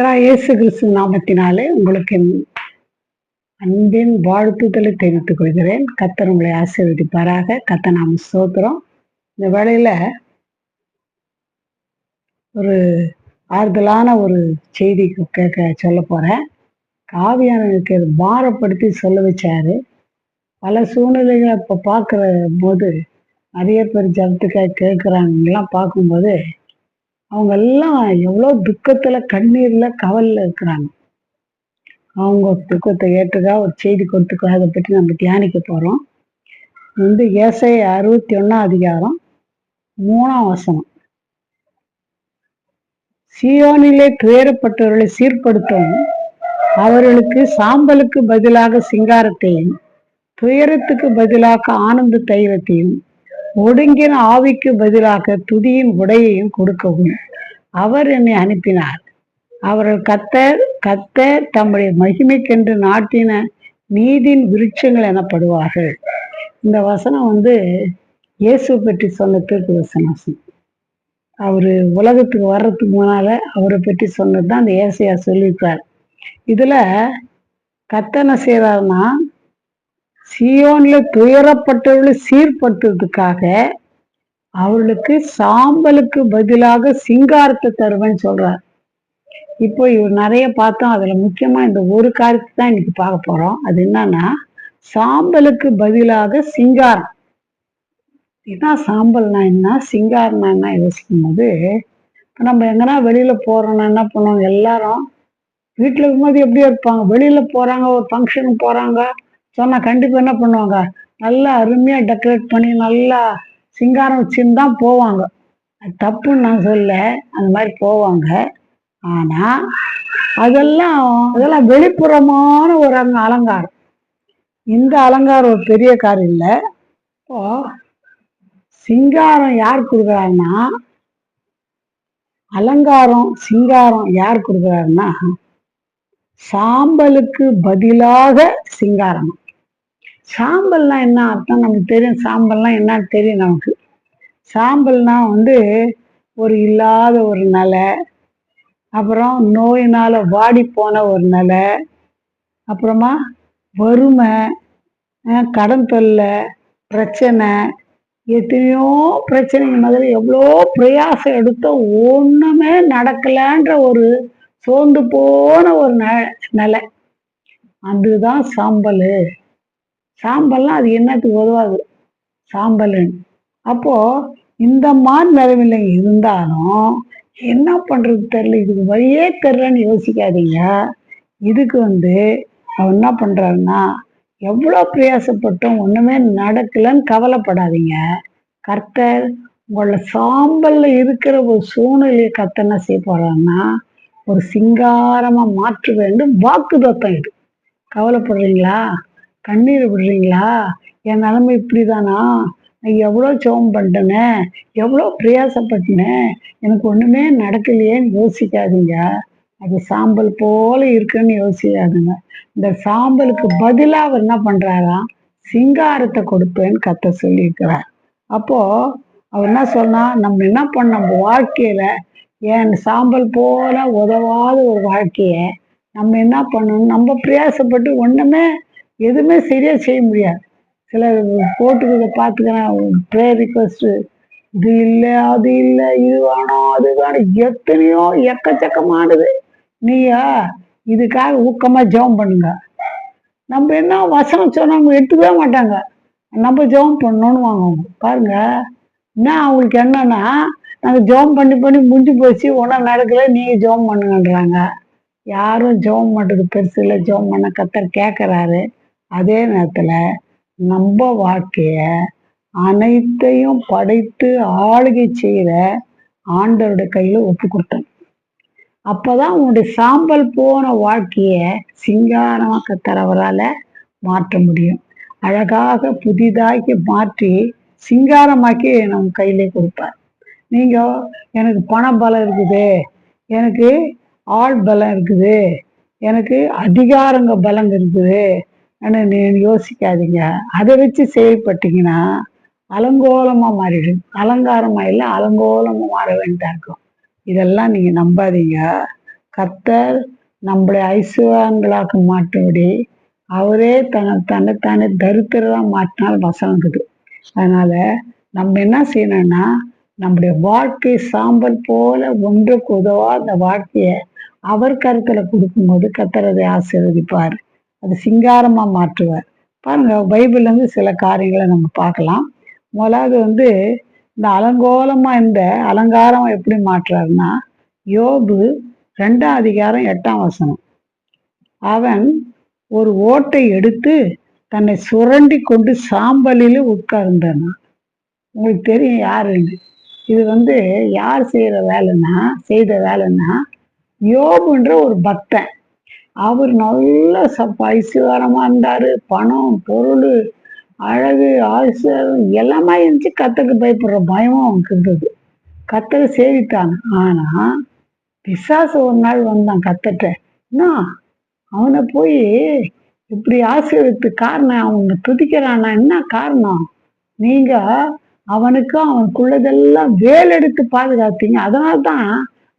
கத்ரா இயேசு கிறிஸ்து நாமத்தினாலே உங்களுக்கு என் அன்பின் வாழ்த்துதலை தெரிவித்துக் கொள்கிறேன். கத்தர் உங்களை ஆசீர்வதிப்பாராக. கத்த நாம சோத்துறோம் இந்த வேளையில ஒரு ஆறுதலான ஒரு செய்தி கேட்க சொல்ல போறேன். காவியானனுக்கு அது பாரப்படுத்தி சொல்ல வச்சாரு. பல சூழ்நிலைகளை இப்போ பார்க்குற போது நிறைய பேர் ஜபத்துக்காக கேட்குறாங்கலாம் பார்க்கும்போது அவங்க எல்லாம் எவ்வளோ துக்கத்தில் கண்ணீரில் கவலில் இருக்கிறாங்க. அவங்க துக்கத்தை ஏற்றுக்கா ஒரு செய்தி கொடுத்துக்கா அதை பற்றி நம்ம தியானிக்க போகிறோம் வந்து ஏசை அறுபத்தி ஒன்றாம் அதிகாரம் மூணாம் வசனம். சியோனிலே துயரப்பட்டவர்களை சீர்படுத்தவும் அவர்களுக்கு சாம்பலுக்கு பதிலாக சிங்காரத்தையும் துயரத்துக்கு பதிலாக ஆனந்த தைவத்தையும் ஒடுங்கின ஆவிக்கு பதிலாக துதியின் உடையையும் கொடுக்கவும். அவர் என்னை அனுப்பினார். அவர்கள் கத்தர் கத்தர் தம்முடைய மகிமைக்கென்று நாட்டின நீதின் விருட்சங்கள் எனப்படுவார்கள். இந்த வசனம் வந்து இயேசு பற்றி சொன்ன தீர்ப்பு வசனம். அவர் உலகத்துக்கு வர்றதுக்கு முன்னால அவரை பற்றி சொன்னது தான் அந்த ஏசையா சொல்லியிருக்கார் இதுல கத்தனை செய்கிறாருன்னா சியோன்ல துயரப்பட்டவர்களை சீர்படுத்துறதுக்காக அவர்களுக்கு சாம்பலுக்கு பதிலாக சிங்காரத்தை தருவேன்னு சொல்றார். இப்போ இவர் நிறைய பார்த்தோம். அதுல முக்கியமா இந்த ஒரு காரியத்தை தான் இன்னைக்கு பார்க்க போறோம். அது என்னன்னா சாம்பலுக்கு பதிலாக சிங்காரம். இதுதான் சாம்பல்னா என்ன? சிங்காரம்னா என்ன? யோசிக்கும் போது இப்போ நம்ம எங்கன்னா வெளியில போறோம்னா என்ன பண்ணுவோம் எல்லாரும் வீட்டில் இருக்கும்போது எப்படியோ இருப்பாங்க. வெளியில போறாங்க ஒரு ஃபங்க்ஷனுக்கு போறாங்க. சொன்னால் கண்டிப்பாக என்ன பண்ணுவாங்க? நல்லா அருமையாக டெக்கரேட் பண்ணி நல்லா சிங்காரம் வச்சுன்னு தான் போவாங்க. அது தப்புன்னு நான் சொல்ல அந்த மாதிரி போவாங்க. ஆனால் அதெல்லாம் அதெல்லாம் வெளிப்புறமான ஒரு அங்க அலங்காரம். இந்த அலங்காரம் ஒரு பெரிய கார் இல்லை. இப்போ சிங்காரம் யார் கொடுக்குறாருன்னா அலங்காரம் சிங்காரம் யார் கொடுக்குறாருன்னா சாம்பலுக்கு பதிலாக சிங்காரம். சாம்பல்னா என்ன அர்த்தம்? நமக்கு தெரியும். சாம்பல்னா என்னன்னு தெரியும் நமக்கு. சாம்பல்னா வந்து ஒரு இல்லாத ஒரு நிலை அப்புறம் நோயினால் வாடி போன ஒரு நிலை அப்புறமா வறுமை கடன் தொல்லை பிரச்சனை எத்தனையோ பிரச்சனைங்க மாதிரி எவ்வளோ பிரயாசம் எடுத்தோம் ஒன்றுமே நடக்கலன்ற ஒரு சோர்ந்து போன ஒரு ந நிலை. அதுதான் சாம்பல். சாம்பல்லாம் அது என்னத்துக்கு உதவாது? சாம்பல்னு. அப்போ இந்த மாதிரி நிலைமையில இருந்தாலும் என்ன பண்றது தெரில இதுக்கு வழியே தெரிலன்னு யோசிக்காதீங்க. இதுக்கு வந்து அவன் என்ன பண்றாருன்னா எவ்வளோ பிரயாசப்பட்டும் ஒன்றுமே நடக்கலன்னு கவலைப்படாதீங்க. கர்த்தர் உங்களோட சாம்பல்ல இருக்கிற ஒரு சூழ்நிலையை கர்த்தர் என்ன செய்ய போறாருன்னா ஒரு சிங்காரமா மாற்ற வேண்டும் வாக்குதத்தம் இது. கவலைப்படுறீங்களா? கண்ணீர் விடுறீங்களா? என் நிலைமை இப்படிதானா? நான் எவ்வளோ சோம் பண்ணிட்டேனே? எவ்வளோ பிரயாசப்பட்டேனே? எனக்கு ஒன்றுமே நடக்கலையேன்னு யோசிக்காதீங்க. அது சாம்பல் போல இருக்குன்னு யோசிக்காதுங்க. இந்த சாம்பலுக்கு பதிலாக அவர் என்ன பண்ணுறாராம் சிங்காரத்தை கொடுப்பேன்னு கத்த சொல்லியிருக்கிறார். அப்போது அவர் என்ன சொன்னால் நம்ம என்ன பண்ண நம்ம வாழ்க்கையில ஏன் சாம்பல் போல உதவாத ஒரு வாழ்க்கையை நம்ம என்ன பண்ணணும்? நம்ம பிரயாசப்பட்டு ஒன்றுமே எதுவுமே சரியா செய்ய முடியாது. சில போட்டுக்கிறத பார்த்துக்கிறேன் ப்ரேயர் ரிக்வஸ்ட்டு இது இல்லை அது இல்லை இது வேணும் அது வேணும். எத்தனையோ எக்கச்சக்கமானது. நீயா? இதுக்காக ஊக்கமாக ஜெபம் பண்ணுங்க. நம்ம என்ன வசனம் சொன்னவங்க எடுத்துக்கவே மாட்டாங்க. நம்ம ஜெபம் பண்ணணும்னு வாங்குவாங்க. பாருங்க என்ன அவங்களுக்கு என்னன்னா நாங்கள் ஜெபம் பண்ணி பண்ணி முடிஞ்சு போச்சு ஒன்றும் நடக்கல நீங்கள் ஜெபம் பண்ணுங்கன்றாங்க. யாரும் ஜெபம் பண்ணுறது பெருசு இல்லை ஜெபம் பண்ண கத்தர் கேட்குறாரு அதே நேரத்தில் நம்ம வாழ்க்கைய அனைத்தையும் படைத்து ஆளுகை செய்கிற ஆண்டவருடைய கையில் ஒப்பு கொடுத்தோம். அப்போதான் உன்னுடைய சாம்பல் போன வாழ்க்கைய சிங்காரமாக்க தரவரால மாற்ற முடியும். அழகாக புதிதாக்கி மாற்றி சிங்காரமாக்கி நம்ம கையிலே கொடுப்பார். நீங்கள் எனக்கு பண பலம் இருக்குது எனக்கு ஆள் பலம் இருக்குது எனக்கு அதிகாரங்க பலம் இருக்குது ஆனால் நீ யோசிக்காதீங்க. அதை வச்சு செயல்பட்டீங்கன்னா அலங்கோலமாக மாறிடும். அலங்காரமாக இல்லை அலங்கோலமாக மாற வேண்டியதாக இருக்கும். இதெல்லாம் நீங்கள் நம்பாதீங்க. கர்த்தர் நம்மளை ஐஸ்வரங்களாக்க மாட்டும்படி அவரே தன்னை தன்னைத்தானே தரித்திரமா மாற்றினால் வசனம் இருக்குது. நம்ம என்ன செய்யணும்னா நம்முடைய வாழ்க்கை சாம்பல் போல ஒன்றுக்கு அந்த வாழ்க்கையை அவர் கருத்தில் கொடுக்கும்போது கர்த்தர் ஆசீர்வதிப்பார். அது சிங்காரமா மாற்றுவார். பாருங்க பைபிள்ல இருந்து சில காரியங்களை நம்ம பார்க்கலாம். முதலாவது வந்து இந்த அலங்கோலமா இந்த அலங்காரம் எப்படி மாற்றுறாருன்னா யோபு ரெண்டாம் அதிகாரம் எட்டாம் வசனம். அவன் ஒரு ஓட்டை எடுத்து தன்னை சுரண்டி கொண்டு சாம்பலில் உட்கார்ந்தான். உங்களுக்கு தெரியும் யாருன்னு. இது வந்து யார் செய்கிற வேலைன்னா செய்த வேலைன்னா யோபுன்ற ஒரு பக்தன். அவர் நல்ல சப்ப ஐசுகாரமா இருந்தார். பணம் பொருள் அழகு ஆசிரியர் எல்லாமே இருந்துச்சு. கத்தருக்கு பயப்படுற பயமும் அவனுக்கு இருந்தது. கத்தரை சேவித்தான் ஆனால் பிசாசு ஒரு நாள் வந்தான் கத்தட்ட என்ன அவனை போய் இப்படி ஆசீர்வித்து காரணம் அவங்க துதிக்கிறானா? என்ன காரணம்? நீங்க அவனுக்கும் அவனுக்குள்ளதெல்லாம் வேலெடுத்து பாதுகாத்தீங்க. அதனால தான்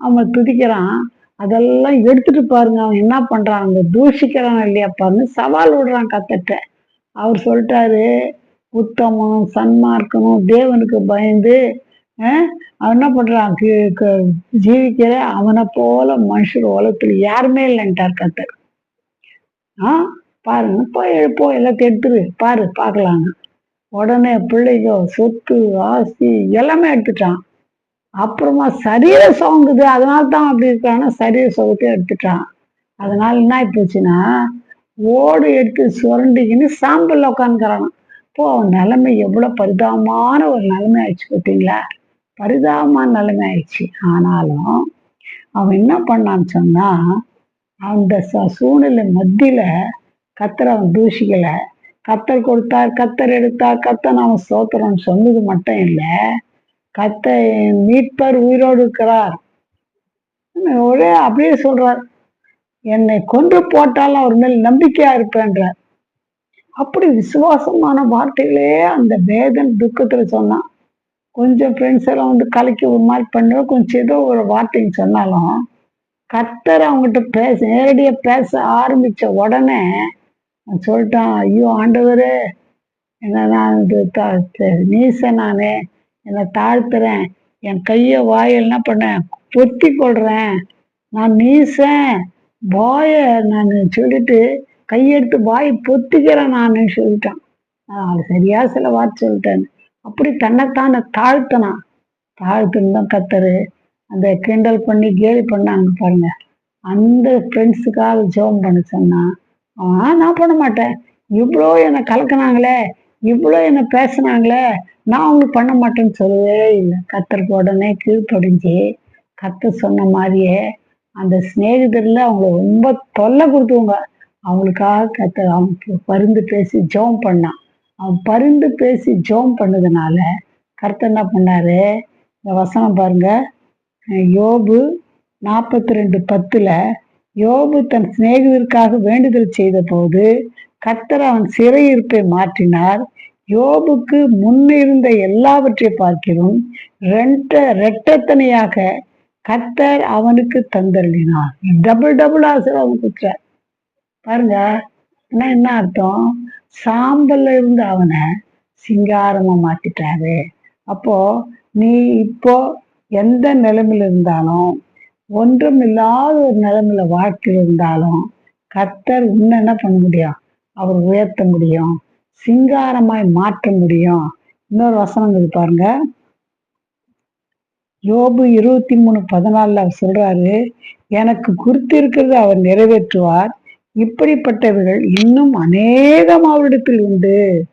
அவன் துதிக்கிறான். அதெல்லாம் எடுத்துட்டு பாருங்க. அவன் என்ன பண்றான்? அந்த தூஷிக்கிறான் இல்லையாப்பான்னு சவால் விடுறான் கத்தட்ட அவர் சொல்லிட்டாரு உத்தமம் சன்மார்க்கமும் தேவனுக்கு பயந்து அவன் என்ன பண்றான்? க- ஜீவிக்கிற அவனை போல மனுஷர் உலகத்துல யாருமே இல்லைன்ட்டார் கத்தர் ஆ பாருங்க போய் போ எல்லாத்தையும் எடுத்துரு பாரு பார்க்கலாங்க உடனே பிள்ளைங்க சொத்து ஆஸ்தி எல்லாமே எடுத்துட்டான். அப்புறமா சரீர சோங்குது அதனால தான் அப்படி இருக்கான்னா சரீர சோகத்தையும் எடுத்துட்டான். அதனால என்ன ஆகி போச்சுன்னா ஓடு எடுத்து சுரண்டிக்கின்னு சாம்பல்ல உட்காந்துக்கிறான் இப்போ அவன் நிலைமை எவ்வளோ பரிதாபமான ஒரு நிலைமை ஆயிடுச்சு பார்த்தீங்களா? பரிதாபமான நிலைமை ஆயிடுச்சு. ஆனாலும் அவன் என்ன பண்ணான்னு சொன்னா அந்த ச- சூழ்நிலை மத்தியில கத்தரை அவன் தூஷிக்கலை. கத்தர் கொடுத்தார் கத்தர் எடுத்தார் கத்தர் அவன் சோத்திரம் சொன்னது மட்டும் இல்லை கத்த மீட்பர் உயிரோடு இருக்கிறார். ஒரே அப்படியே சொல்றார் என்னை கொன்று போட்டாலும் அவர் மேல் நம்பிக்கையா இருப்பேன்றார். அப்படி விசுவாசமான வார்த்தைகளே அந்த வேதன் துக்கத்துல சொன்னான். கொஞ்சம் ஃப்ரெண்ட்ஸ் எல்லாம் வந்து கலக்கி ஒரு மாதிரி பண்ணுவோம் கொஞ்சம் ஏதோ ஒரு வார்த்தைங்க சொன்னாலும் கத்தர் அவங்ககிட்ட பேச நேரடியாக பேச ஆரம்பித்த உடனே சொல்லிட்டான் ஐயோ ஆண்டவரே என்ன நான் இது நீச நானே என்னை தாழ்த்துறேன். என் கையை வாயில் என்ன பண்ணேன் பொத்தி கொள்றேன். நான் மீசேன். வாய நான் சொல்லிட்டு கையெடுத்து வாய் பொத்திக்கிறேன் நான் சொல்லிட்டான். அவள் சரியா சில வார்த்தை சொல்லிட்டேன். அப்படி தன்னைத்தானே தாழ்த்தினான். தாழ்த்துன்னு தான் கத்தரு. அந்த கிண்டல் பண்ணி கேலி பண்ணாங்க பாருங்க. அந்த ஃப்ரெண்ட்ஸுக்காக ஜோம் பண்ண சொன்னான். ஆ நான் பண்ண மாட்டேன். இவ்வளோ என்னை கலக்குனாங்களே. இவ்வளோ என்னை பேசுனாங்களே? நான் அவங்களுக்கு பண்ண மாட்டேன்னு சொல்லவே இல்லை. கத்தருக்கு உடனே கீழ்ப்படிஞ்சு கத்தர் சொன்ன மாதிரியே அந்த சிநேகிதரில் அவங்கள ரொம்ப தொல்லை கொடுத்துவங்க. அவங்களுக்காக கத்த அவன் பருந்து பேசி ஜெபம் பண்ணான். அவன் பருந்து பேசி ஜெபம் பண்ணதுனால கர்த்தர் என்ன பண்ணாரு? இந்த வசனம் பாருங்க. யோபு நாற்பத்தி ரெண்டு பத்தில் யோபு தன் சிநேகிதருக்காக வேண்டுதல் செய்த போது கர்த்தர் அவன் சிறையிருப்பை மாற்றினார். யோபுக்கு முன்னிருந்த எல்லாவற்றை பார்க்கிறோம். ரெண்ட ரெட்டத்தனையாக கத்தர் அவனுக்கு தந்தருளினார். டபுள் டபுள் ஆசீர்வாதம் கொடுத்தார் பாருங்க என்ன என்ன அர்த்தம்? சாம்பல்ல இருந்து அவனை சிங்காரமா மாத்திட்டாரு. அப்போ நீ இப்போ எந்த நிலைமையில இருந்தாலும் ஒன்றும் இல்லாத ஒரு நிலைமையில வாழ்க்கையில் இருந்தாலும் கர்த்தர் இன்னும் என்ன பண்ண முடியும்? அவர் உயர்த்த முடியும். சிங்காரமாய் மாற்ற முடியும். இன்னொரு வசனம் பாருங்க. யோபு இருபத்தி மூணு பதினாலில் அவர் சொல்றாரு எனக்கு குறித்திருக்கிறது அவர் நிறைவேற்றுவார். இப்படிப்பட்டவர்கள் இன்னும் அநேகம் அவரிடத்தில் உண்டு.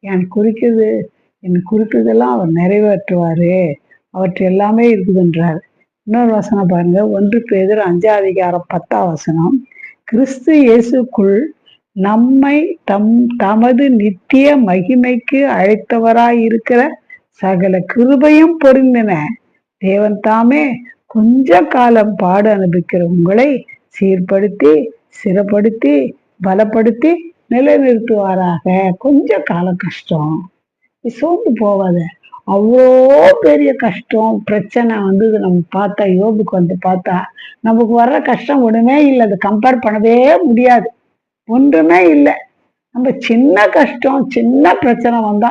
என் குறிக்கிறது என் குறித்ததெல்லாம் அவர் நிறைவேற்றுவாரு. அவற்றை எல்லாமே இருக்குதுன்றார். இன்னொரு வசனம் பாருங்க ஒன்று பேதர் அஞ்சாம் அதிகாரம் பத்தாம் வசனம். கிறிஸ்து இயேசுக்குள் நம்மை தம் தமது நித்திய மகிமைக்கு அழைத்தவராயிருக்கிற சகல கிருபையும் பொருந்தின தேவன் தாமே கொஞ்ச காலம் பாடு அனுபவிக்கிற உங்களை சீர்படுத்தி சிறப்படுத்தி பலப்படுத்தி நிலைநிறுத்துவாராக. கொஞ்ச கால கஷ்டம். சோர்ந்து போவாத. அவ்வளோ பெரிய கஷ்டம் பிரச்சனை வந்து நம்ம பார்த்தா யோபுக்கு வந்து பார்த்தா நமக்கு வர்ற கஷ்டம் ஒன்றுமே இல்லை. அதை கம்பேர் பண்ணவே முடியாது. ஒன்றுமே இல்லை. நம்ம சின்ன கஷ்டம் சின்ன பிரச்சனை வந்தா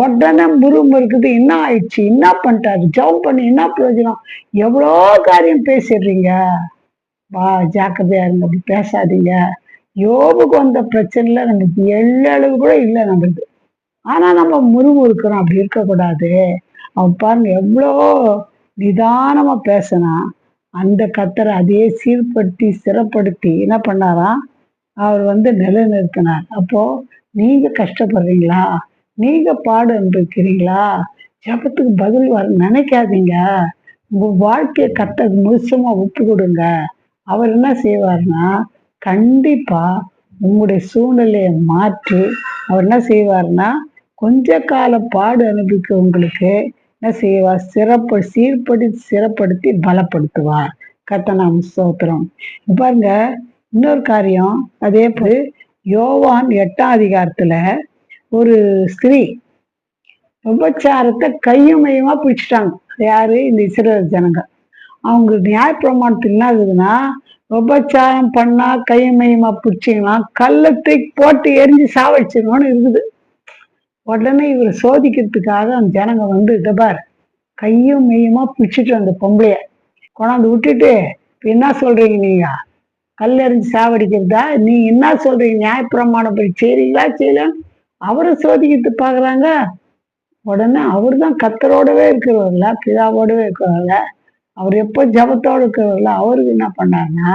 உடனே முறுமுறுக்குது என்ன ஆயிடுச்சு? என்ன பண்ணிட்டாரு? ஜவ் பண்ணி என்ன பிரயோஜனம்? எவ்வளோ காரியம் பேசிடுறீங்க? வா ஜாக்கிரதையா இருங்க அப்படி பேசாதீங்க. யோபுக்கு வந்த பிரச்சனைல நமக்கு எள்ளளவு கூட இல்லை நம்மளுக்கு. ஆனா நம்ம முறுமுறுக்கிறோம் அப்படி இருக்கக்கூடாது. அவன் பாருங்க எவ்வளோ நிதானமா பேசினா அந்த கத்தரை அதையே சீர்படுத்தி சிறப்படுத்தி என்ன பண்ணாராம்? அவர் வந்து நிலைநிறுத்தினார் அப்போ நீங்க கஷ்டப்படுறீங்களா? நீங்க பாடு அனுபவிக்கிறீங்களா ஜபத்துக்கு பதில் வர நினைக்காதீங்க. உங்க வாழ்க்கையை கத்த முழுசமா ஒப்பு கொடுங்க அவர் என்ன செய்வார்னா கண்டிப்பா உங்களுடைய சூழ்நிலையை மாற்றி அவர் என்ன செய்வார்னா கொஞ்ச கால பாடு அனுபவிக்க உங்களுக்கு என்ன செய்வார்? சிறப்பு சீர்படி சிறப்படுத்தி பலப்படுத்துவார். கத்தனா ஸ்தோத்திரம். பாருங்க இன்னொரு காரியம் அதே போல் யோவான் எட்டாம் அதிகாரத்தில் ஒரு ஸ்திரீ விபச்சாரத்தை கையும் மையமாக பிடிச்சிட்டாங்க. யார்? இந்த இஸ்ரேல் ஜனங்க. அவங்க நியாயப்பிரமாணத்தில் என்ன ஆகுதுன்னா விபச்சாரம் பண்ணா கையும் மையமாக பிடிச்சிங்கன்னா கல்லை தூக்கி போட்டு எரிஞ்சு சாவடிச்சிடணும்னு இருக்குது. உடனே இவர் சோதிக்கிறதுக்காக அந்த ஜனங்க வந்து இதை பார் கையும் மெய்யுமா பிடிச்சிட்டு அந்த பொம்பளைய கொண்டாந்து விட்டுட்டு இப்போ என்ன சொல்றீங்க நீங்க? கல்லெறிஞ்சு சாவடிக்கிறதா? நீ என்ன சொல்றீங்க? நியாயப்பிரமாணம் போய் செய்றீங்களா செய்யல அவரை சோதிக்கிட்டு பாக்குறாங்க உடனே அவர் தான் கத்தரோடவே இருக்கிறவர்கள பிதாவோடவே இருக்கிறவர்கள அவர் எப்போ ஜபத்தோடு இருக்கிறவர்கள அவருக்கு என்ன பண்ணாருன்னா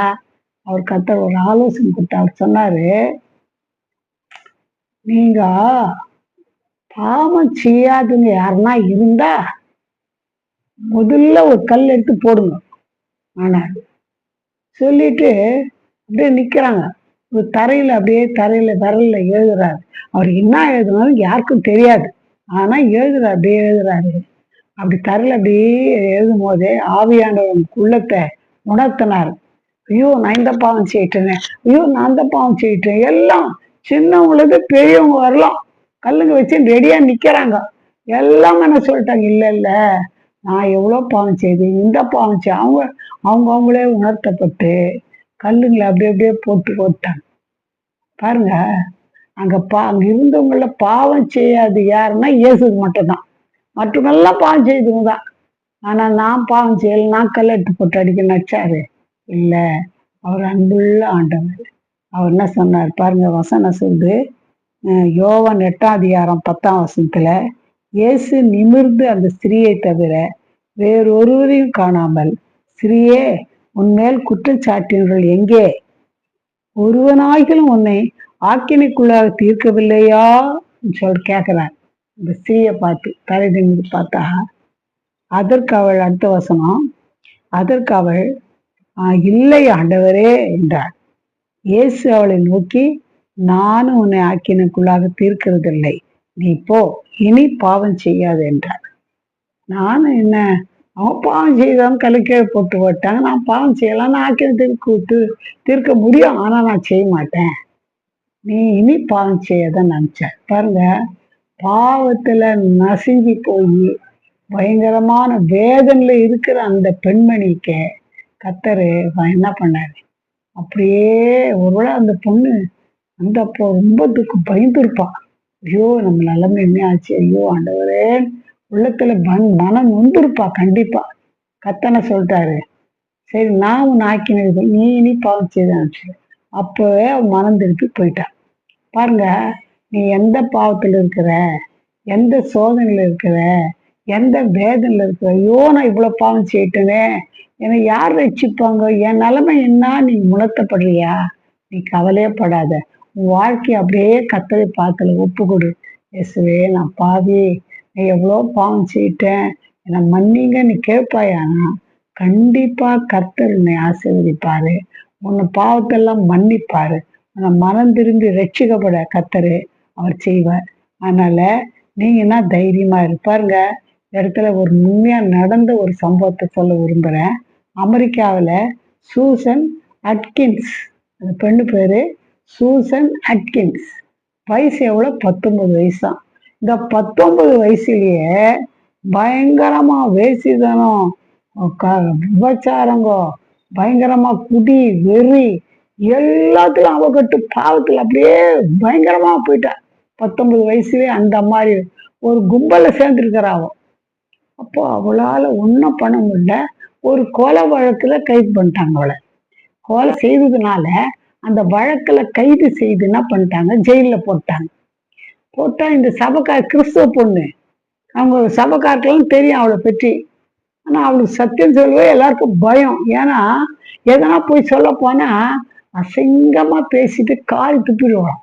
அவர் கத்தர் ஒரு ஆலோசனை கொடுத்தார் சொன்னாரு நீங்க பாவம் செய்யாதுங்க யாருன்னா இருந்தா முதல்ல ஒரு கல் எடுத்து போடுங்க ஆனாரு. சொல்லிட்டு அப்படியே நிற்கிறாங்க ஒரு தரையில் அப்படியே தரையில் விரல்ல எழுதுறாரு. அவர் என்ன எழுதுனாலும் யாருக்கும் தெரியாது. ஆனால் எழுதுறாரு அப்படியே எழுதுறாரு. அப்படி தரையில் அப்படியே எழுதும் போதே ஆவியானவன் உள்ளத்தை உணர்த்தினார். ஐயோ நான் இந்த பாவம் செய்யிட்டேனே. ஐயோ நான் அந்த பாவம் செய்யிட்டேன். எல்லாம் சின்னவங்களுக்கு பெரியவங்க வரலாம். கல்லுங்க வச்சு ரெடியாக நிற்கிறாங்க எல்லாம் என்ன சொல்லிட்டாங்க? இல்லை இல்லை. நான் எவ்வளோ பாவம் செய்து இந்த பாவம் செய் அவங்க அவங்க அவங்களே உணர்த்தப்பட்டு கல்லுங்களை அப்படியே அப்படியே போட்டு போட்டாங்க. பாருங்க அங்கே பா அங்கே இருந்தவங்கள பாவம் செய்யாது யாருன்னா இயேசுக்கு மட்டும்தான். மற்றவங்கெல்லாம் பாவம் செய்தவங்க தான். ஆனால் நான் பாவம் செய்யல நான் கல்லெட்டு போட்டு அடிக்க நச்சாரு இல்லை அவர் அன்புள்ள ஆண்டவர். அவர் என்ன சொன்னார்? பாருங்க வசனம் சொல்லுது யோவன் எட்டாம் அதிகாரம் பத்தாம் வசனத்தில் இயேசு நிமிர்ந்து அந்த ஸ்திரீயை தவிர வேறொருவரையும் காணாமல் ஸ்திரீயே உன்மேல் குற்றச்சாட்டினர்கள் எங்கே? ஒருவனாகிலும் உன்னை ஆக்கினைக்குள்ளாக தீர்க்கவில்லையா? சொல்லிட்டு கேட்கிறார் இந்த ஸ்திரீயை பார்த்து தலை நிமிர்ந்து பார்த்தா அதற்கு அவள் அடுத்த வசனம் அதற்கு அவள் இல்லை ஆண்டவரே என்றார் இயேசு அவளை நோக்கி நானும் உன்னை ஆக்கினுக்குள்ளாக தீர்க்கிறதில்லை. நீ போ. இனி பாவம் செய்யாது என்றார். நானும் என்ன? அவன் பாவம் செய்தவன் கலைக்கே போட்டு போட்டாங்க நான் பாவம் செய்யலாம். நான் ஆக்கினத்துக்கு விட்டு தீர்க்க முடியும். ஆனால் நான் செய்ய மாட்டேன். நீ இனி பாவம் செய்யாதான் நினச்சேன் பாருங்க பாவத்தில் நசுங்கி போய் பயங்கரமான வேதனில் இருக்கிற அந்த பெண்மணிக்கு கத்தரு என்ன பண்ணாரு? அப்படியே ஒருவேளை அந்த பொண்ணு அந்த அப்போ ரொம்ப துக்கம் பயந்துருப்பா. ஐயோ நம்ம நிலைமை என்ன ஆச்சு ஐயோ ஆண்டவரே. உள்ளத்துல மன் மனம் நொந்திருப்பா கண்டிப்பா. கத்தனை சொல்லிட்டாரு. சரி நான் உன் ஆக்கினது நீ இனி பாவம் செய்தான் அப்பவே அவன் மனம் திருப்பி போயிட்டான். பாருங்க நீ எந்த பாவத்தில் இருக்கிற எந்த சோதனையில் இருக்கிற எந்த வேதனையில இருக்கிற ஐயோ நான் இவ்வளோ பாவம் செய்யிட்டேனே என்னை யார் ரசிப்பாங்க என் நிலைமை என்ன? நீ உணர்த்தப்படுறியா? நீ கவலையே படாத வாழ்க்கையை அப்படியே கத்தரை பார்க்கல. ஒப்பு கொடு. இயேசுவே நான் பாவி. நீ எவ்வளோ பாவம் செய்யிட்டேன். என்னை மன்னிங்க நீ கேட்பாயானா கண்டிப்பா கத்தர் உன்னை ஆசீர்வதிப்பாரு. உன்னை பாவத்தெல்லாம் மன்னிப்பாரு. உன்னை மனம் திரும்பி ரட்சிக்கப்பட கத்தரு அவர் செய்வார். அதனால நீங்கன்னா என்ன தைரியமா இருப்பாருங்க இடத்துல ஒரு உண்மையா நடந்த ஒரு சம்பவத்தை சொல்ல விரும்புறேன். அமெரிக்காவில் சூசன் அட்கின்ஸ் அந்த பெண்ணு பேரு சூசன் அட்கின்ஸ். வயசு எவ்வளோ? பத்தொன்பது வயசா. இந்த பத்தொன்பது வயசுலயே பயங்கரமா வேசிதனம் விபச்சாரங்கோ பயங்கரமா குடி வெறி எல்லாத்துலயும் அவகட்டு பாவத்தில் அப்படியே பயங்கரமா போயிட்டா. பத்தொன்பது வயசுலயே அந்த மாதிரி ஒரு கும்பலில் சேர்ந்துருக்கிறாவோ அப்போ அவளால ஒன்றும் பண்ண முடியல. ஒரு கொலை வழக்குல கைது பண்ணிட்டாங்க அவளை. கொலை செய்ததுனால அந்த வழக்குல கைது செய்து என்ன பண்ணிட்டாங்க? ஜெயிலில் போட்டாங்க. போட்டா இந்த சபக்கார் கிறிஸ்துவ பொண்ணு. அவங்க சபக்காருக்கெல்லாம் தெரியும் அவளை பற்றி. ஆனா அவளுக்கு சத்தியம் சொல்லவே எல்லாருக்கும் பயம். ஏன்னா எதனா போய் சொல்ல போனா அசிங்கமா பேசிட்டு காய் துப்பிடுவான்.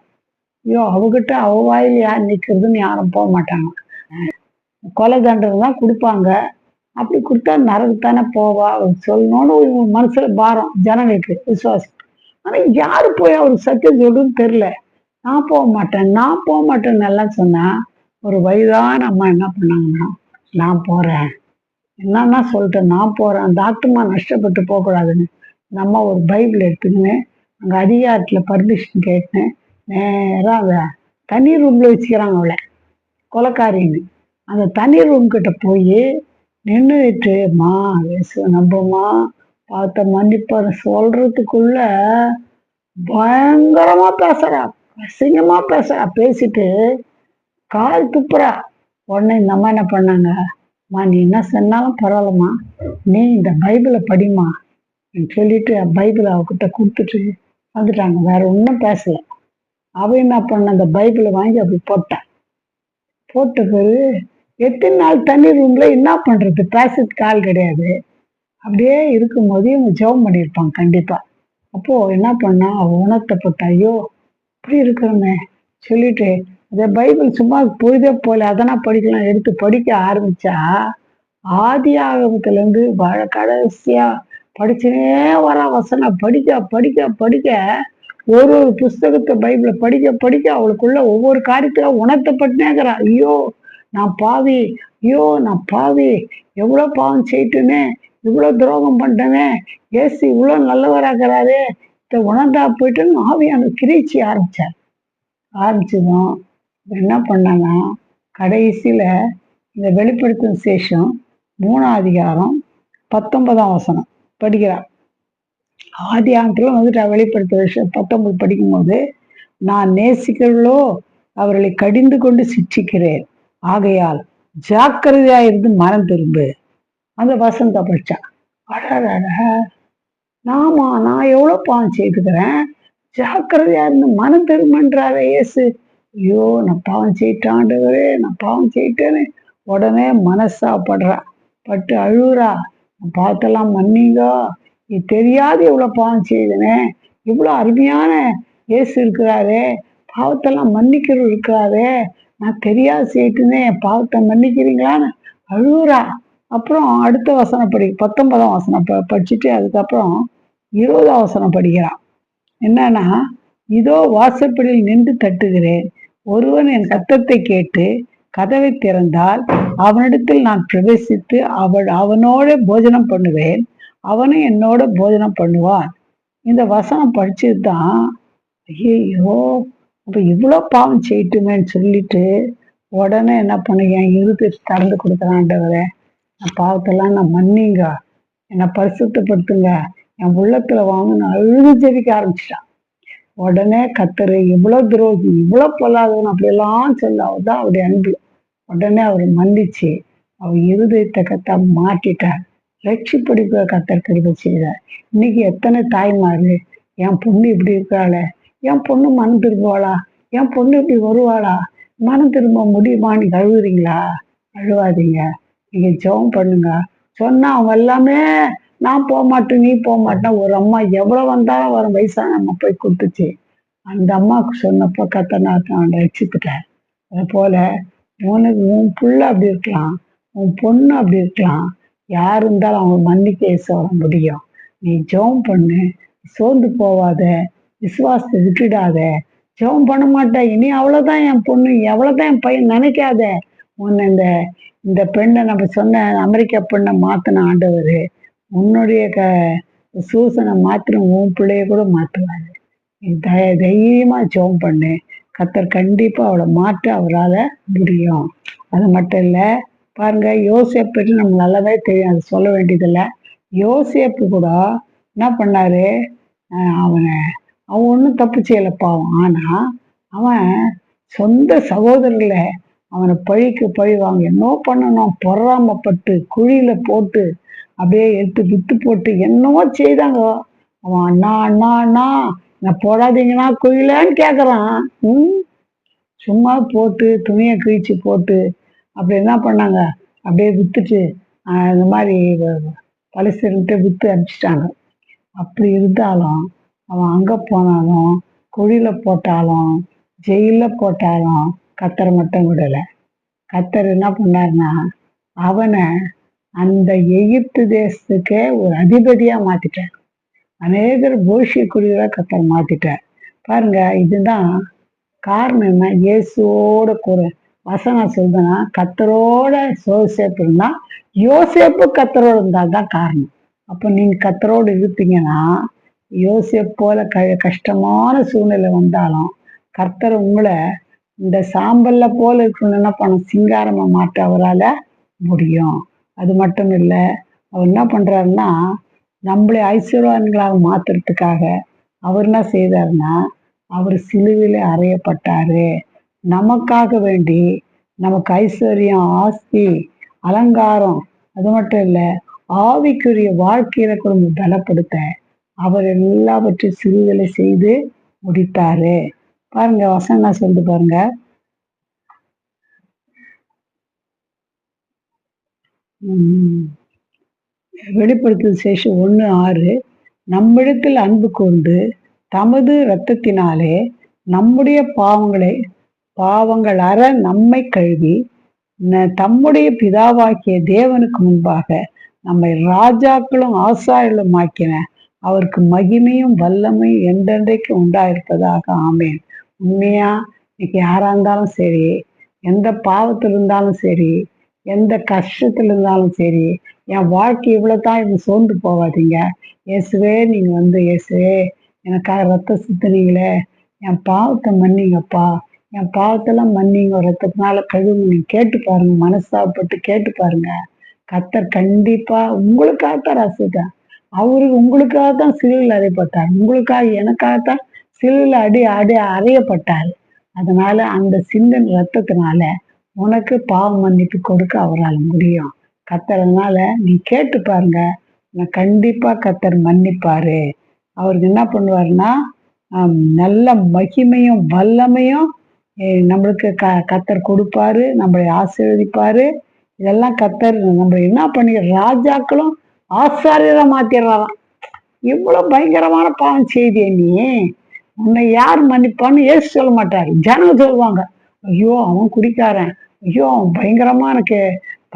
ஐயோ அவகிட்ட அவ வாயில் யார் நிற்கிறதுன்னு யாரும் போக மாட்டாங்க. கொலை தண்டனை தான் கொடுப்பாங்க. அப்படி கொடுத்தா நரகத்தானே போவா. சொல்லணும்னு இவங்க மனசுல பாரம் ஜனங்களுக்கு விசுவாசம் ஆனா யாரு போய் அவருக்கு சத்தியம் சொல்லுன்னு தெரியல. நான் போக மாட்டேன் நான் போக மாட்டேன்னு எல்லாம் சொன்னா ஒரு வயதான அம்மா என்ன பண்ணாங்கன்னா நான் போறேன். என்னன்னா சொல்லிட்டேன் நான் போறேன். அந்த ஆத்மா நஷ்டப்பட்டு போகக்கூடாதுன்னு. நம்ம ஒரு பைபிள் எடுத்துக்கின்னு அங்கே அதிகாரத்தில் பர்மிஷன் கேட்டேன் நேராக அவ தனி ரூம்ல வச்சுக்கிறாங்க அவளை கொலக்காரின்னு. அந்த தனி ரூம் கிட்ட போய் நின்றுட்டு மா இயேசு நம்புமா? பார்த்த மன்னிப்பார் சொல்றதுக்குள்ள பயங்கரமா பேசுறா அசிங்கமா பேசுறா பேசிட்டு கால் துப்புறா. உடனே இந்த அம்மா என்ன பண்ணாங்க? மா நீ என்ன சொன்னாலும் பரவாயில்லம்மா. நீ இந்த பைபிளை படிமா சொல்லிட்டு பைபிளை அவகிட்ட கொடுத்துட்டு வந்துட்டாங்க. வேற ஒன்றும் பேசல. அவ என்ன பண்ண அந்த பைபிளை வாங்கி அப்படி போட்டேன் போட்ட பிறகு எத்தனை நாள் தண்ணி ரூம்ல என்ன பண்றது? பேசுறதுக்கு ஆள் கிடையாது. அப்படியே இருக்கும்போது இவங்க ஜெபம் பண்ணியிருப்பாங்க கண்டிப்பாக அப்போது என்ன பண்ணா அவ உணர்த்தப்பட்ட ஐயோ இப்படி இருக்கிறோமே. சொல்லிட்டு இந்த பைபிள் சும்மா புரிதே போல அதெல்லாம் படிக்கலாம் எடுத்து படிக்க ஆரம்பிச்சா ஆதி ஆகமத்துலேருந்து வழ படிச்சுனே வர வசனம். படிக்க படிக்க படிக்க ஒரு ஒரு புஸ்தகத்தை பைபிளை படிக்க படிக்க அவளுக்குள்ள ஒவ்வொரு காரியத்துல உணர்த்தப்பட்டுனேங்கிறா. ஐயோ நான் பாவி ஐயோ நான் பாவி எவ்வளோ பாவம் செய்யட்டுமே இவ்வளோ துரோகம் பண்ணிட்டேனே ஏசு இவ்வளோ நல்லவராகிறாரு இதை உணர்ந்தா போயிட்டுன்னு ஆவி அந்த கிரீச்சி ஆரம்பித்தார் ஆரம்பிச்சதும் என்ன பண்ணாங்க கடைசியில் இந்த வெளிப்படுத்தும் சேஷம் மூணாம் அதிகாரம் பத்தொன்பதாம் வசனம் படிக்கிறார். ஆதி ஆண்டில் வந்துட்டு வெளிப்படுத்த விஷயம். பத்தொன்பது படிக்கும்போது நான் நேசிக்கிறவர்களோ அவர்களை கடிந்து கொண்டு சிக்ஷிக்கிறேன் ஆகையால் ஜாக்கிரதையா இருந்து மனம் திரும்பு. அந்த வசந்த படிச்சா அடடட நாமா நான் எவ்வளோ பாவம் செய்துக்கிறேன்? ஜாக்கிரதையா இருந்து மனம் திரும்பன்றாரே இயேசு. ஐயோ நான் பாவம் செய்யிட்டாண்டவரே நான் பாவம் செய்யிட்டேன்னு உடனே மனசாப்படுறா. பட்டு அழுகுறா. நான் பாவத்தெல்லாம் மன்னிங்க. நீ தெரியாது எவ்வளோ பாவம் செய்தனே. இவ்வளோ அருமையான இயேசு இருக்கிறாரே. பாவத்தெல்லாம் மன்னிக்கிறவர் இருக்கிறாரே. நான் தெரியாது செய்யிட்டுனே என் பாவத்தை மன்னிக்கிறீங்களான்னு? அழுகுறா. அப்புறம் அடுத்த வசனம் படி பத்தொன்பதாம் வசனம் ப படிச்சுட்டு அதுக்கப்புறம் இருபதாம் வசனம் படிக்கிறான். என்னன்னா இதோ வாசப்படியில் நின்று தட்டுகிறேன். ஒருவன் என் சத்தத்தை கேட்டு கதவை திறந்தால் அவனிடத்தில் நான் பிரவேசித்து அவள் அவனோட போஜனம் பண்ணுவேன். அவனும் என்னோட போஜனம் பண்ணுவான். இந்த வசனம் படிச்சது தான் ஐயோ அப்போ இவ்வளோ பாவம் செய்யட்டுமேன்னு சொல்லிட்டு உடனே என்ன பண்ணுங்க என் திறந்து கொடுக்குறான்றவரை. நான் பாவத்தெல்லாம் நான் மன்னிங்க. என்னை பரிசுத்தப்படுத்துங்க. என் உள்ளத்துல வாங்கன்னு அழுது ஜெபிக்க ஆரம்பிச்சிட்டான். உடனே கத்தரு இவ்வளோ துரோகி இவ்வளோ பொல்லாதவன் அப்படியெல்லாம் சொல்ல அவதான் அவருடைய அன்பு. உடனே அவர் மன்னிச்சு அவர் இருதயத்தை கத்தா மாட்டிட்டார் ரட்சிப்படிப்ப கத்தர் கிருபை செய்தார். இன்னைக்கு எத்தனை தாய்மாரு என் பொண்ணு இப்படி இருக்காளே என் பொண்ணு மனம் திரும்புவாளா என் பொண்ணு இப்படி வருவாளா மனம் திரும்ப முடியுமான்னு அழுகுறீங்களா அழுவாதீங்க நீங்கள் ஜெபம் பண்ணுங்க. சொன்னால் அவங்க எல்லாமே நான் போக மாட்டேன் நீ போக மாட்டேன் ஒரு அம்மா எவ்வளோ வந்தாலும் வரும் வயசான அம்மா போய் கொடுத்துச்சு. அந்த அம்மாவுக்கு சொன்னப்போ கத்தனாக்கு நான் ரசித்துட்டார் அது போல் உனக்கு உன் புள்ள அப்படி இருக்கலாம். உன் பொண்ணு அப்படி இருக்கலாம். யார் இருந்தாலும் அவங்க மன்னிக்க இயேசு வர முடியும். நீ ஜெபம் பண்ணு. சோர்ந்து போவாத. விசுவாசத்தை விட்டுடாத. ஜெபம் பண்ண மாட்டேன். இனி அவ்வளோதான் என் பொண்ணு. எவ்வளோதான் என் பையன் நினைக்காத. உன்னை இந்த இந்த பெண்ணை நம்ம சொன்ன அமெரிக்கா பெண்ணை மாத்தின ஆண்டவர். உன்னுடைய க சூசனை மாத்திரம் உன் பிள்ளைய கூட மாற்றுவார் தய தைரியமாக ஜோம் பண்ணு. கத்தர் கண்டிப்பாக அவளை மாற்ற அவரால் முடியும். அது மட்டும் இல்லை பாருங்க யோசேப் பற்றி நம்ம நல்லாவே தெரியும் அது சொல்ல வேண்டியதில்லை. யோசேப்பு கூட என்ன பண்ணாரு? அவனை அவன் ஒன்றும் தப்பு செய்யலை பாவம். ஆனால் அவன் சொந்த சகோதரர்களை அவனை பழிக்கு பழி வாங்க. என்னோ பண்ணணும். பொறாமப்பட்டு குழியில போட்டு அப்படியே எடுத்து வித்து போட்டு என்னவோ செய்தாங்க. அவன் அண்ணா அண்ணா அண்ணா நான் போடாதீங்கன்னா குழிலன்னு கேட்குறான் ம்? சும்மா போட்டு துணியை கிழிச்சு போட்டு அப்படி என்ன பண்ணாங்க? அப்படியே வித்துட்டு இந்த மாதிரி பலசரிட்ட வித்து அனுப்பிச்சிட்டாங்க. அப்படி இருந்தாலும் அவன் அங்கே போனாலும் குழியில போட்டாலும் ஜெயிலில் போட்டாலும் கத்தரை மட்டும் விடலை. கத்தர் என்ன பண்ணாருன்னா அவனை அந்த எகிப்து தேசத்துக்கே ஒரு அதிபதியாக மாத்திட்டார். அநேகர் போஷிக்குரியவரை கத்தர் மாத்திட்டார். பாருங்க இதுதான் காரணம் என்ன? இயேசுவோட கூட வசனம் சொல்றேன்னா கத்தரோட சோசேப்பு இருந்தால் யோசேப்பு கத்தரோடு இருந்தால் தான் காரணம். அப்போ நீங்கள் கத்தரோடு இருப்பீங்கன்னா யோசேப் போல க கஷ்டமான சூழ்நிலை வந்தாலும் கர்த்தர் உங்களை இந்த சாம்பல்ல போல இருக்கணும்னா பணம் பண்ண சிங்காரமா மாற்ற அவரால முடியும். அது மட்டும் இல்லை அவர் என்ன பண்றாருன்னா நம்மளை ஐஸ்வர்யவான்களாக மாத்துறதுக்காக அவர் என்ன செய்தாருன்னா அவர் சிலுவையில் அறையப்பட்டாரு. நமக்காக வேண்டி நமக்கு ஐஸ்வர்யம் ஆஸ்தி அலங்காரம் அது மட்டும் இல்லை ஆவிக்குரிய வாழ்க்கையில குடும்பம் பலப்படுத்த அவர் எல்லாவற்றையும் சிறுதலை செய்து முடித்தாரு. பாருங்க வசனம் சொல்லுது பாருங்க. உம் சேஷம் ஒன்று ஆறு. நம்மிடத்தில் அன்பு கொண்டு தமது இரத்தத்தினாலே நம்முடைய பாவங்களை பாவங்கள் அற நம்மை கழுவி ந- தம்முடைய பிதாவாக்கிய தேவனுக்கு முன்பாக நம்மை ராஜாக்களும் ஆசாரிகளும் ஆக்கின. அவருக்கு மகிமையும் வல்லமையும் என்றென்றைக்கு உண்டாயிருப்பதாக. ஆமேன். உண்மையா? இன்னைக்கு யாரா இருந்தாலும் சரி எந்த பாவத்தில் இருந்தாலும் சரி எந்த கஷ்டத்தில் இருந்தாலும் சரி என் வாழ்க்கை இவ்வளோ தான் இது சோர்ந்து போகாதீங்க. இயேசுவே நீங்கள் வந்து இயேசுவே எனக்காக ரத்த சுத்தினீங்களே என் பாவத்தை மன்னிங்கப்பா. என் பாவத்தெல்லாம் மன்னிங்க ரத்தத்தினால கழுவு நீங்கள் கேட்டு பாருங்க மனசாப்பட்டு கேட்டு பாருங்க. கத்தர் கண்டிப்பா உங்களுக்காகத்தான் ரசிதான் அவரு உங்களுக்காக தான் சிலுவையில் அறையப்பட்டார். உங்களுக்காக எனக்காகத்தான் சிலுவில் அடி அடி அறையப்பட்டார் அதனால அந்த சிந்தன் ரத்தத்தினால உனக்கு பாவ மன்னிப்பு கொடுக்க அவரால் முடியும். கத்தறதுனால நீ கேட்டு பாருங்க. நான் கண்டிப்பா கத்தர் மன்னிப்பாரு. அவருக்கு என்ன பண்ணுவாருன்னா நல்ல மகிமையும் வல்லமையும் நம்மளுக்கு க கத்தர் கொடுப்பாரு நம்மளை ஆசீர்வதிப்பாரு. இதெல்லாம் கத்தர் நம்ம என்ன பண்ணி ராஜாக்களும் ஆசாரியரா மாத்திடுறாராம். இவ்வளோ பயங்கரமான பாவம் செய்தியை நீ. உன்னை யார் மன்னிப்பான்னு ஏசு சொல்ல மாட்டார். ஜனங்க சொல்லுவாங்க ஐயோ அவன் குடிக்காரன். ஐயோ அவன் பயங்கரமா எனக்கு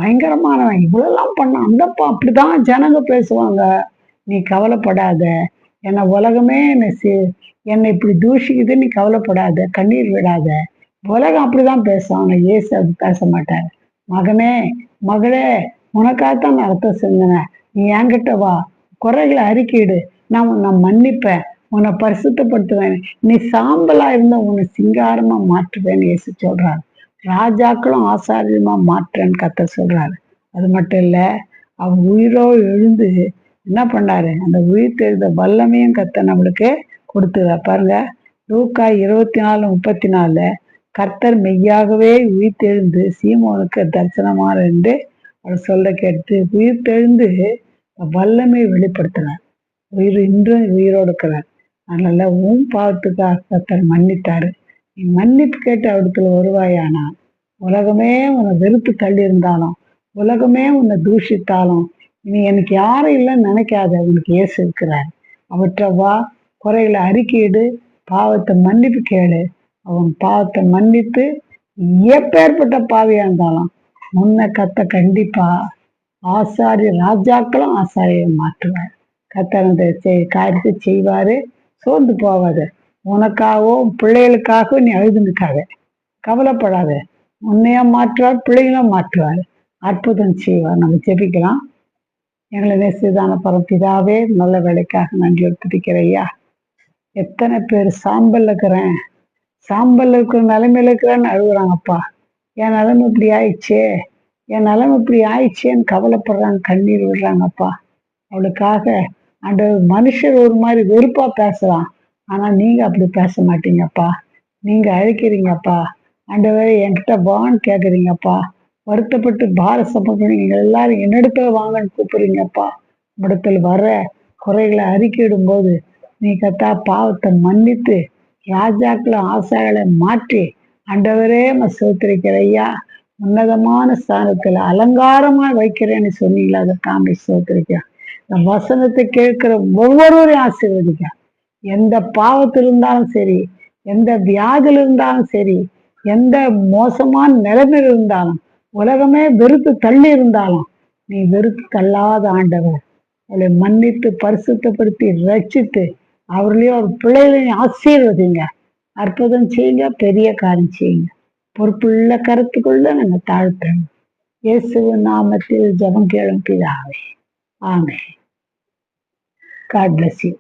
பயங்கரமானவன். இவ்வளோலாம் பண்ணான் அந்தப்பா அப்படிதான் ஜனங்க பேசுவாங்க. நீ கவலைப்படாத. என்னை உலகமே என்னை என்னை இப்படி தூஷிக்குது நீ கவலைப்படாத. கண்ணீர் விடாத. உலகம் அப்படிதான் பேசும் ஏசு இயேசு அப்படி பேச மாட்டார். மகனே மகளே உனக்காகத்தான் நான் அர்த்தம் செஞ்சேன் நீ என்கிட்ட வா. குறைகளை அறிக்கையிடு நான் நான் மன்னிப்பேன். உன்னை பரிசுத்தப்படுத்துவேன். நீ சாம்பலா இருந்த உன்னை சிங்காரமா மாற்றுவேன்னு இயேசு சொல்றாரு. ராஜாக்களும் ஆசாரியமா மாற்றுறேன்னு கத்த சொல்றாரு. அது மட்டும் இல்ல அவர் உயிரோ எழுந்து என்ன பண்ணாரு? அந்த உயிர் தெரிந்த வல்லமையும் கத்த நம்மளுக்கு கொடுத்துதா பாருங்க லூக்கா இருபத்தி நாலு முப்பத்தி நாலு கர்த்தர் மெய்யாகவே உயிர் தெழுந்து சீமோனுக்கு தரிசனமாக இருந்து அவர் சொல்ல கேட்டு உயிர் தெழுந்து வல்லமை வெளிப்படுத்தினார் உயிர் இன்றும் உயிரோடு இருக்கிறார். அதனால உன் பாவத்துக்காக கத்தர் மன்னித்தாரு. நீ மன்னிப்பு கேட்டு அவடத்துல வருவாயானா உலகமே உன்னை வெறுத்து தள்ளி இருந்தாலும் உலகமே உன்னை தூஷித்தாலும் நீ எனக்கு யாரும் இல்லைன்னு நினைக்காத உனக்கு ஏசு இருக்கிறார். அவற்றை வா குறைகளை அறிக்கையிடு பாவத்தை மன்னிப்பு கேளு. அவன் பாவத்தை மன்னித்து எப்பேற்பட்ட பாவியா இருந்தாலும் முன்ன கத்த கண்டிப்பா ஆசாரிய ராஜாக்களும் ஆசாரியை மாற்றுவார். கத்தர் அந்த செய்- காரியத்தை செய்வாரு. சோர்ந்து போவாத. உனக்காகவோ பிள்ளைகளுக்காகவும் நீ அழுதுனுக்காக கவலைப்படாத. உன்னையா மாற்றுவார் பிள்ளைகளும் மாற்றுவார். அற்புதம் செய்வார். நம்ம ஜெபிக்கலாம். எங்களை நேசிதான பரப்பிதாவே நல்ல வேலைக்காக நன்றி துடிக்கிற ஐயா. எத்தனை பேர் சாம்பல் இருக்கிறேன். சாம்பல் இருக்கிற நிலைமையில இருக்கிறேன்னு அழுகுறாங்கப்பா. என் நிலைமை இப்படி ஆயிடுச்சே. என் நிலைமை இப்படி ஆயிடுச்சேன்னு கவலைப்படுறாங்க கண்ணீர் விடுறாங்கப்பா. அவளுக்காக அந்த மனுஷர் ஒரு மாதிரி வெறுப்பா பேசலாம். ஆனா நீங்க அப்படி பேச மாட்டீங்கப்பா. நீங்க அழைக்கிறீங்கப்பா ஆண்டவரே என்கிட்ட வான்னு கேட்குறீங்கப்பா வருத்தப்பட்டு பார சமூகம் நீங்கள் எல்லாரும் என்னிடத்துல வாங்கன்னு கூப்பிடுறீங்கப்பா. இடத்துல வர குறைகளை அறிக்கையிடும் போது நீ கத்தா பாவத்தை மன்னித்து ராஜாக்களை ஆசைகளை மாற்றி அண்டவரே சோத்திரிக்கிற ஐயா உன்னதமான ஸ்தானத்தில் அலங்காரமாக வைக்கிறேன்னு சொன்னீங்களா? அதை காமி சோத்திருக்கேன் இந்த வசனத்தை கேட்கிற ஒவ்வொருவரையும் ஆசீர்வதிக்க எந்த பாவத்தில் இருந்தாலும் சரி எந்த வியாதியில் இருந்தாலும் சரி எந்த மோசமான நிலைமையில் இருந்தாலும் உலகமே வெறுத்து தள்ளி இருந்தாலும் நீ வெறுத்து தள்ளாத ஆண்டவர். அவளை மன்னித்து பரிசுத்தப்படுத்தி ரட்சித்து அவர்களையும் ஒரு பிள்ளைகளையும் ஆசீர்வதிங்க. அற்புதம் செய்யுங்க பெரிய காரியம் செய்யுங்க. பொறுப்புள்ள கருத்துக்குள்ள நாங்கள் தாழ்த்தணும் இயேசு நாமத்தில் ஜெபம் கேளும் பிதாவே. ஆமே God bless you.